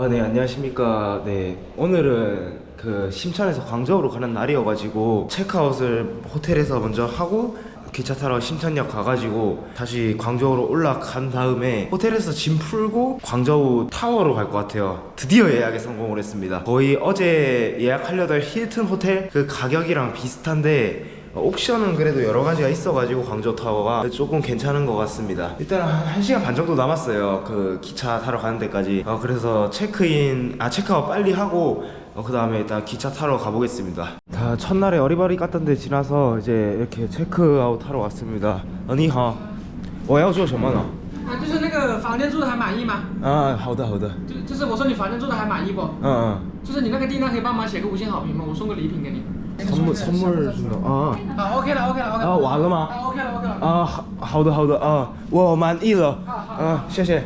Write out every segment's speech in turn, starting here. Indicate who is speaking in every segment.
Speaker 1: 아, 네, 안녕하십니까. 네, 오늘은 그 심천에서 광저우로 가는 날이어가지고 체크아웃을 호텔에서 먼저 하고 기차 타러 심천역 가가지고 다시 광저우로 올라간 다음에 호텔에서 짐 풀고 광저우 타워로 갈 것 같아요. 드디어 예약에 성공을 했습니다. 거의 어제 예약하려던 힐튼 호텔 그 가격이랑 비슷한데 어, 옵션은 그래도 여러 가지가 있어가지고 광저우 타워가 조금 괜찮은 것 같습니다. 일단 한 1시간 반 정도 남았어요. 그 기차 타러 가는 데까지. 어, 그래서 체크인, 아, 체크아웃 빨리 하고, 어, 그 다음에 일단 기차 타러 가보겠습니다. 다 첫날에 어리버리 깠던 데 지나서 이제 이렇게 체크아웃 하러 왔습니다. 어, 니하. 我要做什么呢?
Speaker 2: 啊，就是那个房间住的还满意吗？
Speaker 1: 啊，好的好的，
Speaker 2: 就就是我说你房间住的还满意不？
Speaker 1: 嗯嗯，
Speaker 2: 就是你那个订单可以帮忙写个五星好评吗？我送个礼品给你。
Speaker 1: 선물 선물 준다. 아,
Speaker 2: 好，OK 了，OK 了，OK 了。
Speaker 1: 啊完了吗
Speaker 2: 啊，OK 了，OK 了。
Speaker 1: 啊，好好的好的啊，我满意了。아, 谢谢.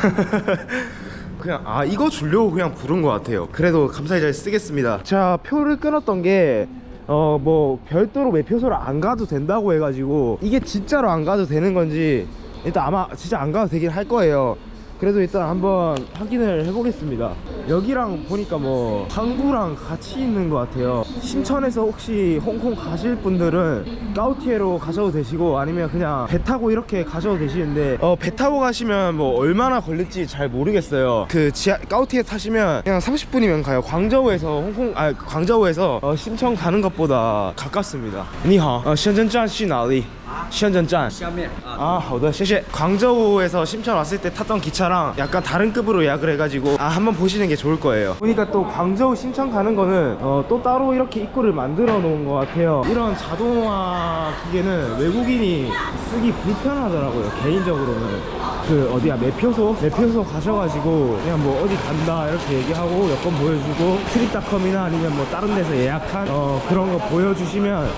Speaker 1: 그냥 아 이거 주려고 그냥 부른 것 같아요. 그래도 감사히 잘 쓰겠습니다. 자 표를 끊었던 게. 어 뭐 별도로 매표소를 안 가도 된다고 해가지고 이게 진짜로 안 가도 되는 건지 일단 아마 진짜 안 가도 되긴 할 거예요 그래도 일단 한번 확인을 해보겠습니다 여기랑 보니까 뭐 항구랑 같이 있는 것 같아요 심천에서 혹시 홍콩 가실 분들은 까우티에로 가셔도 되시고 아니면 그냥 배 타고 이렇게 가셔도 되시는데 어, 배 타고 가시면 뭐 얼마나 걸릴지 잘 모르겠어요 그 지하 까우티에 타시면 그냥 30분이면 가요 광저우에서 홍콩 아 광저우에서 어, 심천 가는 것보다 가깝습니다 니하 어, 深圳站去哪里? 深圳站
Speaker 2: 下面啊。
Speaker 1: 아, 好的, 谢谢. 광저우에서 심천 왔을 때 탔던 기차랑 약간 다른 급으로 예약을 해가지고 아 한번 보시는 게 좋을 거예요. 보니까 또 광저우 심천 가는 거는 어, 또 따로 이렇게 입구를 만들어 놓은 것 같아요. 이런 자동화 기계는 외국인이 쓰기 불편하더라고요. 개인적으로는. 그 어디야 매표소 매표소 가셔가지고 그냥 뭐 어디 간다 이렇게 얘기하고 여권 보여주고 트립닷컴이나 아니면 뭐 다른 데서 예약한 어 그런 거 보여주시면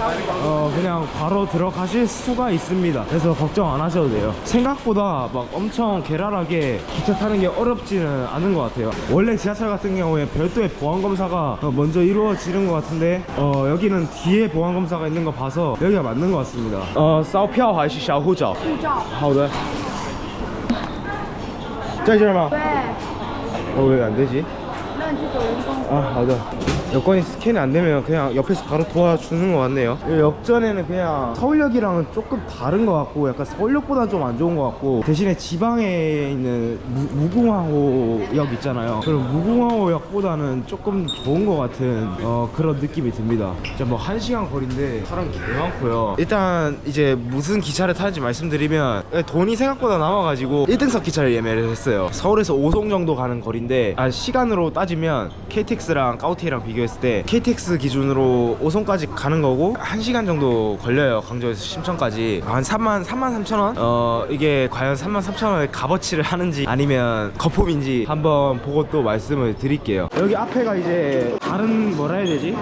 Speaker 1: 어 그냥 바로 들어가실 수 가 있습니다 그래서 걱정 안 하셔도 돼요 생각보다 막 엄청 괴랄하게 기차 타는 게 어렵지는 않은 것 같아요 원래 지하철 같은 경우에 별도의 보안검사가 어, 먼저 이루어지는 것 같은데 어 여기는 뒤에 보안검사가 있는 거 봐서 여기가 맞는 것 같습니다 어 싸우票还是小护照护照好的在这儿吗？
Speaker 3: 对，
Speaker 1: 어 왜 안 되지?
Speaker 3: 那你去走人工。
Speaker 1: 아, 好的. 여건이 스캔이 안 되면 그냥 옆에서 바로 도와주는 것 같네요. 이 역전에는 그냥 서울역이랑은 조금 다른 것 같고 약간 서울역보다 좀 안 좋은 것 같고 대신에 지방에 있는 무, 무궁화호역 있잖아요. 그런 무궁화호역보다는 조금 좋은 것 같은 어, 그런 느낌이 듭니다. 진짜 뭐한 시간 거리인데 사람 개 많고요. 일단 이제 무슨 기차를 타는지 말씀드리면 돈이 생각보다 남아가지고 1등석 기차를 예매를 했어요. 서울에서 5송 정도 가는 거리인데 아, 시간으로 따지면 KTX랑 까우티랑 비교 했을 때 KTX 기준으로 5송까지 가는 거고 1시간 정도 걸려요. 광저우에서 심천까지 한 3만 3만 3천 원? 어 이게 과연 3만 3천 원의 값어치를 하는지 아니면 거품인지 한번 보고 또 말씀을 드릴게요. 여기 앞에가 이제 다른 뭐라 해야 되지?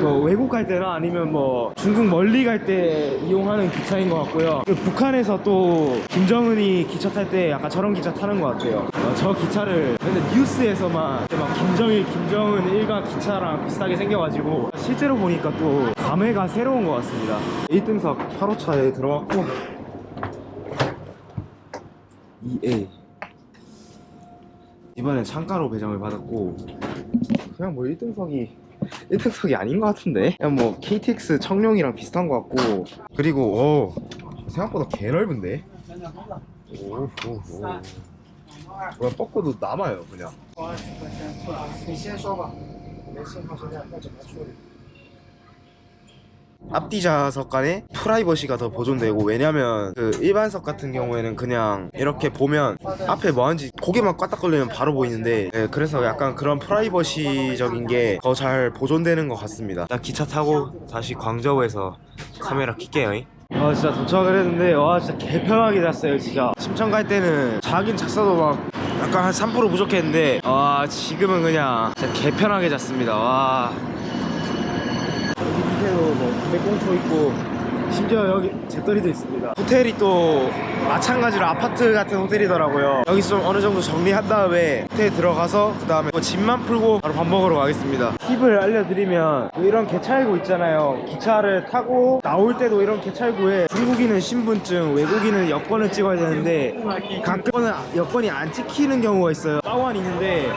Speaker 1: 뭐 외국 갈 때나 아니면 뭐 중국 멀리 갈 때 이용하는 기차인 것 같고요. 그 북한에서 또 김정은이 기차 탈 때 약간 저런 기차 타는 것 같아요. 어, 저 기차를 근데 뉴스에서만 막 김정일, 김정은 일가 기차랑 비슷하게 생겨가지고 실제로 보니까 또 감회가 새로운 것 같습니다. 1등석 8호차에 들어왔고 2A 이번엔 창가로 배정을 받았고 그냥 뭐 1등석이 1등석이 아닌 것 같은데 그냥 뭐 KTX 청룡이랑 비슷한 것 같고 그리고 오 생각보다 개 넓은데 오오오 뭐야 뻗고도 남아요 그냥 앞뒤 좌석 간에 프라이버시가 더 보존되고 왜냐면 그 일반석 같은 경우에는 그냥 이렇게 보면 앞에 뭐 하는지 고개만 까딱거리면 바로 보이는데 예, 그래서 약간 그런 프라이버시적인 게 더 잘 보존되는 것 같습니다. 나 기차 타고 다시 광저우에서 카메라 킬게요 와 진짜 도착을 했는데 와 진짜 개편하게 잤어요 진짜. 심천 갈 때는 자긴 잤어도 막 약간 한 3% 부족했는데 와 지금은 그냥 진짜 개편하게 잤습니다. 와 밑에도 뭐 담배꽁초 있고 심지어 여기 재떨이도 있습니다. 호텔이 또 마찬가지로 아파트 같은 호텔이더라고요. 여기서 좀 어느 정도 정리한 다음에 호텔에 들어가서 그 다음에 뭐 짐만 풀고 바로 밥 먹으러 가겠습니다. 팁을 알려드리면 뭐 이런 개찰구 있잖아요. 기차를 타고 나올 때도 이런 개찰구에 중국인은 신분증 외국인은 여권을 찍어야 되는데 가끔은 여권이 안 찍히는 경우가 있어요. 빠완 있는데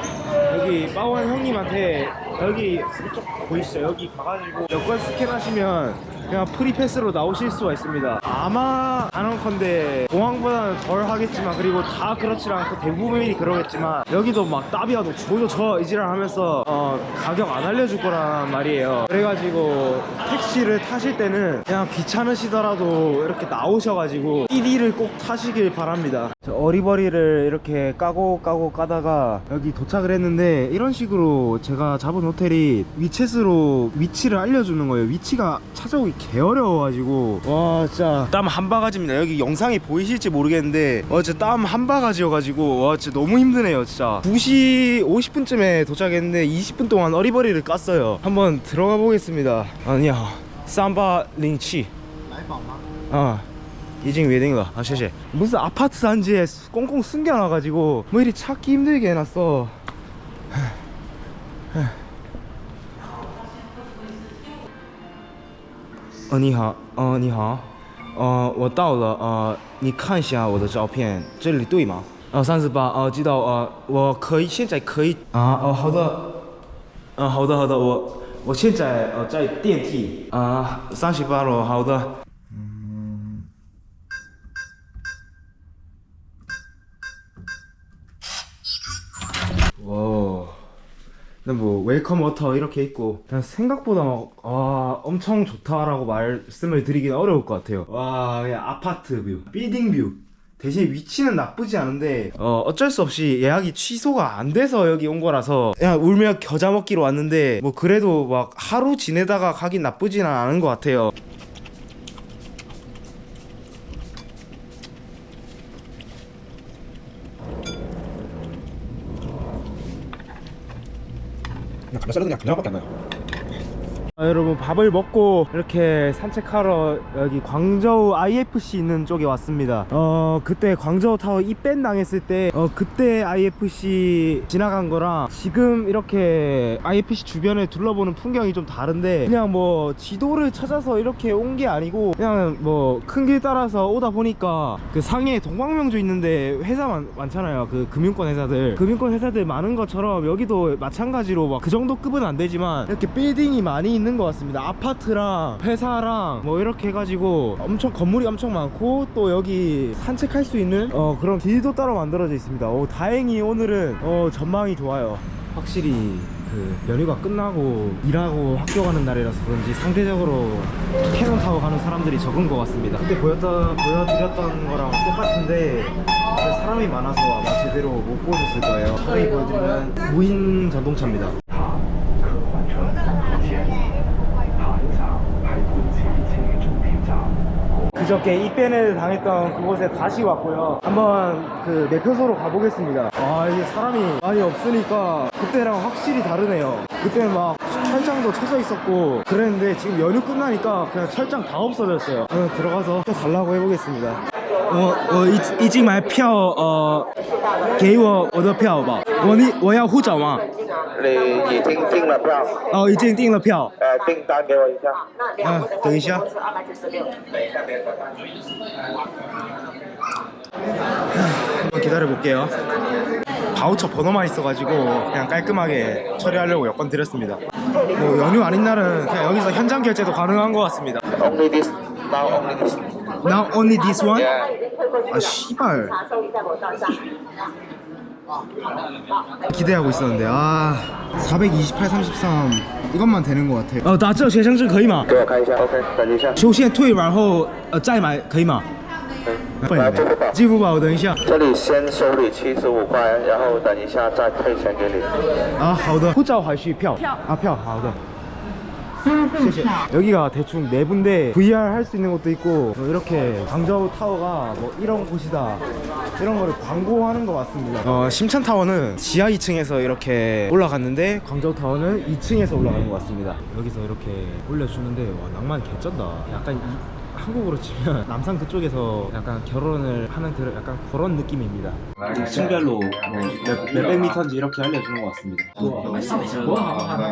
Speaker 1: 여기 빠원 형님한테 여기 이쪽 보이시죠? 여기 가가지고 여권 스캔하시면 그냥 프리패스로 나오실 수가 있습니다. 아마 단언컨대 공항보다는 덜 하겠지만 그리고 다 그렇지 않고 대부분이 그러겠지만 여기도 막 따비와도 저도 저 이지랄 하면서 어, 가격 안 알려줄 거란 말이에요. 그래가지고 택시를 타실 때는 그냥 귀찮으시더라도 이렇게 나오셔가지고 1위를 꼭 타시길 바랍니다. 저 어리버리를 이렇게 까고 까고 까다가 여기 도착을 했는데 이런 식으로 제가 잡은 호텔이 위챗으로 위치를 알려주는 거예요. 위치가 찾아오기 개 어려워가지고. 와 진짜. 땀 한 바가지입니다. 여기 영상이 보이실지 모르겠는데 와 진짜 땀 한 바가지여가지고 와 진짜 너무 힘드네요 진짜. 2시 50분쯤에 도착했는데 20분 동안 어리버리를 깠어요. 한번 들어가 보겠습니다. 아니야. 삼바 링치.
Speaker 2: 어.
Speaker 1: 아 이징 웨딩가 아 셰셰 무슨 아파트 단지에 꽁꽁 숨겨놔가지고 뭐 이리 찾기 힘들게 해놨어. 哦，你好，哦，你好，哦，我到了，呃，你看一下我的照片，这里对吗？哦，三十八，哦，知道，呃，我可以现在可以啊，哦，好的，嗯、好的，好的，我我现在呃在电梯啊，三十八楼，好的。 뭐 웰컴 워터 이렇게 있고 그냥 생각보다 막 아, 엄청 좋다라고 말씀을 드리긴 어려울 것 같아요. 와, 그냥 아파트 뷰, 빌딩 뷰. 대신 위치는 나쁘지 않은데 어, 어쩔 수 없이 예약이 취소가 안 돼서 여기 온 거라서 그냥 울며 겨자 먹기로 왔는데 뭐 그래도 막 하루 지내다가 가긴 나쁘지는 않은 것 같아요. 그냥 가면 그냥 그냥밖에 안 나요. 아, 여러분 밥을 먹고 이렇게 산책하러 여기 광저우 IFC 있는 쪽에 왔습니다. 어 그때 광저우 타워 입밴 당했을 때 어 그때 IFC 지나간 거랑 지금 이렇게 IFC 주변을 둘러보는 풍경이 좀 다른데 그냥 뭐 지도를 찾아서 이렇게 온 게 아니고 그냥 뭐 큰 길 따라서 오다 보니까 그 상해에 동방명주 있는데 회사 많, 많잖아요. 그 금융권 회사들 금융권 회사들 많은 것처럼 여기도 마찬가지로 막 그 정도 급은 안 되지만 이렇게 빌딩이 많이 있는 것 같습니다. 아파트랑 회사랑 뭐 이렇게 해가지고 엄청 건물이 엄청 많고 또 여기 산책할 수 있는 어 그런 길도 따로 만들어져 있습니다. 오, 다행히 오늘은 어 전망이 좋아요. 확실히 그 연휴가 끝나고 일하고 학교 가는 날이라서 그런지 상대적으로 캐논 타워 가는 사람들이 적은 것 같습니다. 그때 보였다 보여드렸던 거랑 똑같은데 사람이 많아서 아마 제대로 못 보셨을 거예요. 자세히 보여드리면 무인 전동차입니다. 그저께 입밴을 당했던 그곳에 다시 왔고요. 한번 그 매표소로 가보겠습니다. 아 이게 사람이 많이 없으니까 그때랑 확실히 다르네요. 그때는 막 철장도 쳐져 있었고 그랬는데 지금 연휴 끝나니까 그냥 철장 다 없어졌어요. 어, 들어가서 또 달라고 해보겠습니다. 어, 我我已已经买票，呃，给我我的票吧。我你我要护照吗？
Speaker 4: 你已经订了票，
Speaker 1: 哦，已经订了票。
Speaker 4: 呃，订单给我一下。
Speaker 1: 啊，等一下。 한번 기다려 볼게요. 바우처 번호만 있어가지고 그냥 깔끔하게 처리하려고 여권 드렸습니다. 뭐 연휴 아닌 날은 그냥 여기서 현장 결제도 가능한 것 같습니다.
Speaker 4: Only this, now only this.
Speaker 1: Now only this one?
Speaker 4: Yeah.
Speaker 1: 아 씨발. 기대하고 있었는데 아 428, 33 이것만 되는 것 같아요. 어, 打这学生证可以吗?
Speaker 4: 给我看一下，OK，等一下。
Speaker 1: 首先退，然后呃再买可以吗？
Speaker 4: 嗯，来支付宝。
Speaker 1: 支付宝，等一下。
Speaker 4: 这里先收你七十五块，然后等一下再退钱给你。
Speaker 1: 啊，好的。护照还是票？票啊，票，好的。 谢谢. 여기가 대충 네 군데 VR 할 수 있는 것도 있고 뭐 이렇게 광저우 타워가 뭐 이런 곳이다 이런 거를 광고하는 것 같습니다. 어, 심천 타워는 지하 2층에서 이렇게 올라갔는데 광저우 타워는 2층에서 올라가는 것 같습니다. 여기서 이렇게 올려주는데 와 낭만 개쩐다. 약간 이, 한국으로 치면 남산 그쪽에서 약간 결혼을 하는 그런 약간 그런 느낌입니다. 층별로 뭐 몇, 몇백 미터인지 이렇게 알려주는 것 같습니다.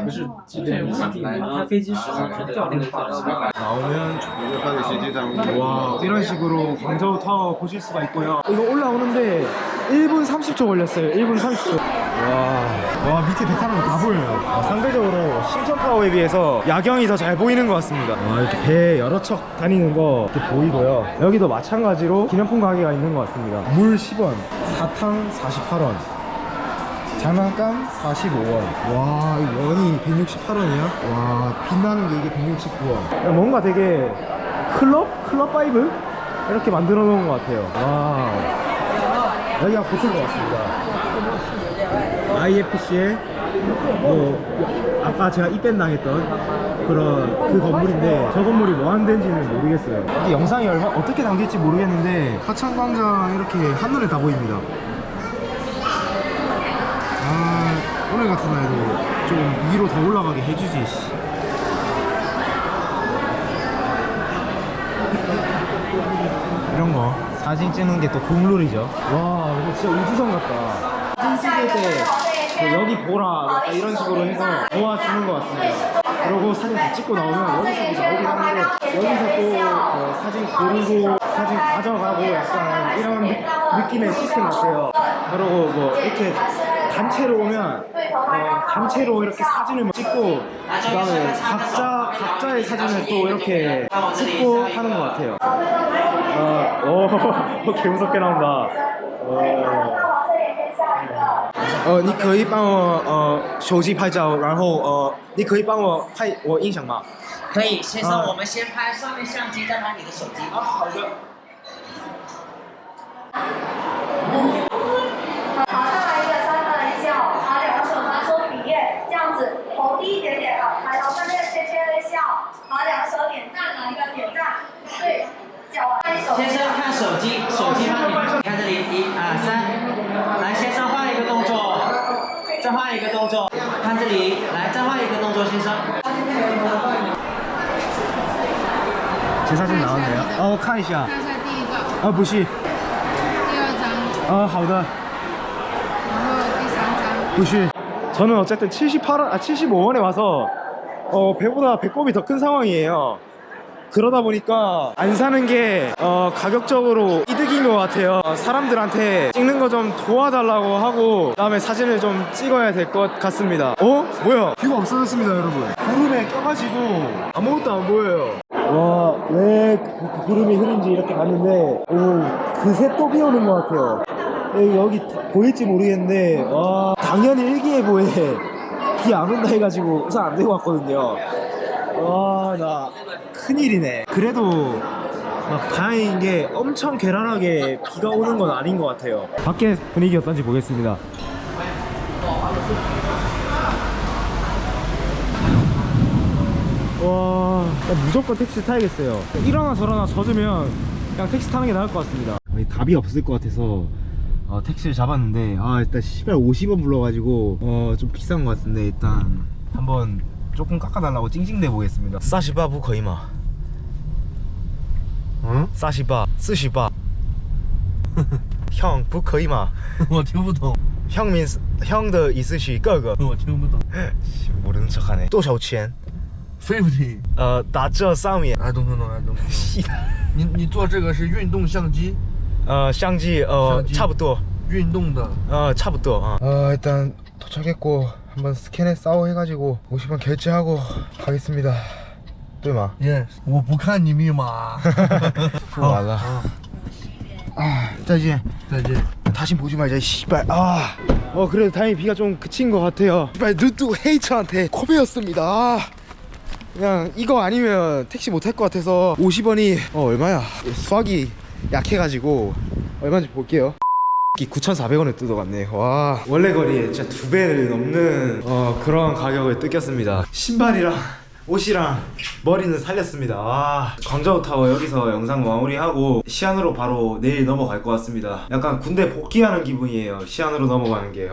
Speaker 5: 不是这边它飞机时常是掉那个大的
Speaker 1: 나오면 와 이런 식으로 광저우 타워 보실 수가 있고요 이거 올라오는데 1분 30초 걸렸어요. 1분 30초. 와 와 밑에 배 타는 거다 보여요. 어, 상대적으로 신천타워에 비해서 야경이 더 잘 보이는 것 같습니다. 와 이렇게 배 여러 척 다니는 거 이렇게 보이고요. 여기도 마찬가지로 기념품 가게가 있는 것 같습니다. 물 10원 사탕 48원 장난감 45원. 와 이 원이 168원이야? 와 빛나는 게 이게 169원. 뭔가 되게 클럽? 클럽 바이브? 이렇게 만들어 놓은 것 같아요. 와 여기가 보틀 것 같습니다. IFC의 뭐 아까 제가 입밴 당했던 그런 그 건물인데 저 건물이 뭐 하는 데인지는 모르겠어요. 이게 영상이 얼마 어떻게 담길지 모르겠는데 화창광장 이렇게 한눈에 다 보입니다. 아 오늘 같은 날도 좀 위로 더 올라가게 해주지 이런 거. 사진 찍는 게 또 국룰이죠. 와 근데 진짜 우주선 같다. 사진 찍을 때뭐 여기 보라 약간 이런 식으로 해서 도와주는 것 같습니다. 그리고 사진 다 찍고 나오면 여기서도 나오긴 하는데 여기서 또 뭐 사진 고르고 사진 가져가고 약간 이런 느- 느낌의 시스템 같아요. 그리고 뭐 이렇게 단체로 오면 어, 단체로 이렇게 사진을 찍고 그 다음에 각자 각자의 사진을 또 이렇게 찍고 하는 것 같아요 아, 오, 어, 개 무섭게 나온다. 어. 呃，你可以帮我呃手机拍照，然后呃，你可以帮我拍我印象吗？
Speaker 6: 可以，先生，
Speaker 1: 啊
Speaker 6: 我们先拍上面相机，再拍你的手机。
Speaker 1: 啊，好的。
Speaker 6: 里，来，再换一个动作，先生。
Speaker 1: 제 사진 나왔네요. 어, 看一下.
Speaker 7: 看一下第一个，
Speaker 1: 啊，不是.
Speaker 7: 第二张，
Speaker 1: 啊，好的.
Speaker 7: 然后第三张。
Speaker 1: 不是. 저는 어쨌든 78원, 아 75원에 와서 어, 배보다 배꼽이 더 큰 상황이에요. 그러다 보니까 안 사는 게 어, 가격적으로 이득인 것 같아요. 어, 사람들한테 찍는 거 좀 도와달라고 하고 그다음에 사진을 좀 찍어야 될 것 같습니다. 어? 뭐야? 뷰가 없어졌습니다, 여러분. 구름에 껴가지고 아무것도 안 보여요. 와, 왜 그, 구름이 흐린지 이렇게 봤는데 오, 그새 또 비 오는 것 같아요. 여기, 여기 보일지 모르겠는데 와 당연히 일기예보에 비 안 온다 해가지고 우산 안 들고 왔거든요. 와, 나 큰일이네. 그래도 막 다행인 게 엄청 괴랄하게 비가 오는 건 아닌 것 같아요. 밖에 분위기 어떤지 보겠습니다. 와, 나 무조건 택시 타야겠어요. 일어나 저러나 젖으면 그냥 택시 타는 게 나을 것 같습니다. 답이 없을 것 같아서 어, 택시를 잡았는데 아 일단 시발 50원 불러가지고 어 좀 비싼 것 같은데 일단 한번 조금 깎아달라고 찡찡대 보겠습니다 48 嗯，三十八，四十八。형부可以吗？ 我听不懂，형 means 형的意思是哥哥。我听不懂。모르는척하네。多少钱？
Speaker 5: Fifty，呃，打折三元。哎，懂懂懂，哎，懂懂。你你做这个是运动相机，呃，相机呃相机 差不多，运动的。
Speaker 1: 어差不多啊。 아, 일단 도착했고 한번 스캔에 싸워 해가지고 50원 결제하고 가겠습니다. 对吗
Speaker 5: Yes，我不看你密码。
Speaker 1: 付完了아再见
Speaker 5: 再见。
Speaker 1: 다시 보지 말자 이 씨발 아. 어 그래도 다행히 비가 좀 그친 것 같아요 씨발 누뚜 헤이처한테 코베였습니다 아. 그냥 이거 아니면 택시 못 탈 것 같아서 50원이 어 얼마야 수학이 약해가지고 얼마인지 볼게요 9,400원에 뜯어갔네. 와 원래 거리에 진짜 두 배를 넘는 어, 그런 가격을 뜯겼습니다. 신발이랑 옷이랑 머리는 살렸습니다. 와 광저우 타워 여기서 영상 마무리하고 시안으로 바로 내일 넘어갈 것 같습니다. 약간 군대 복귀하는 기분이에요. 시안으로 넘어가는 게요.